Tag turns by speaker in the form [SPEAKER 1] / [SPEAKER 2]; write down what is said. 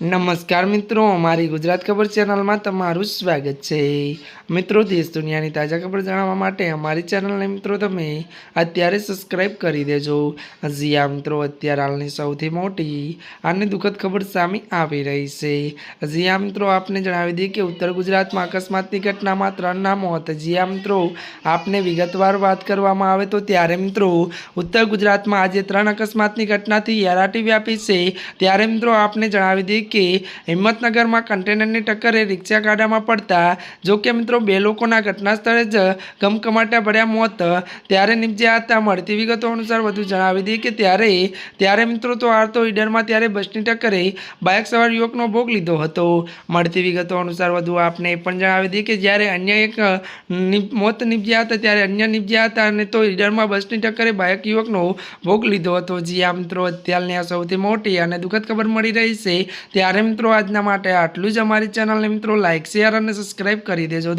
[SPEAKER 1] નમસ્કાર મિત્રો અમારી ગુજરાત ખબર ચેનલમાં તમારું સ્વાગત છે. મિત્રો, દેશ દુનિયાની તાજા ખબર જાણવા માટે અમારી ચેનલને મિત્રો તમે અત્યારે સબસ્ક્રાઇબ કરી દેજો. હજી આ મિત્રો, અત્યારે હાલની સૌથી મોટી અને દુઃખદ ખબર સામે આવી રહી છે. હજી આ મિત્રો, આપને જણાવી દઈએ કે ઉત્તર ગુજરાતમાં અકસ્માતની ઘટનામાં ત્રણના મોત. હજી આ મિત્રો, આપને વિગતવાર વાત કરવામાં આવે તો ત્યારે મિત્રો, ઉત્તર ગુજરાતમાં આજે ત્રણ અકસ્માતની ઘટનાથી હેરાટી વ્યાપી છે. ત્યારે મિત્રો, આપને જણાવી દઈએ કે હિંમતનગરમાં કન્ટેનરની ટક્કરે રિક્ષા ગાડામાં પડતા, જો કે મિત્રો બે લોકોના ઘટના સ્થળે જ ગમકમાટા ભર્યા મોત. ત્યારે નિપજ્યા હતા. મળતી વિગતો અનુસાર વધુ જણાવી દઈએ કે ત્યારે ત્યારે મિત્રો તો આરતો ઈડરમાં ત્યારે બસની ટક્કરે બાઇક સવાર યુવકનો ભોગ લીધો હતો. મળતી વિગતો અનુસાર વધુ આપને એ પણ જણાવી દઈએ કે જ્યારે અન્ય એક મોત નિપજ્યા હતા, ત્યારે અન્ય નિપજ્યા હતા અને તો ઈડરમાં બસની ટક્કરે બાઇક યુવકનો ભોગ લીધો હતો. જી આ મિત્રો, અત્યારની આ સૌથી મોટી અને દુઃખદ ખબર મળી રહી છે. ત્યારે મિત્રો આજના માટે આટલું જ. અમારી ચેનલને મિત્રો લાઇક શેર અને સબસ્ક્રાઇબ કરી દેજો.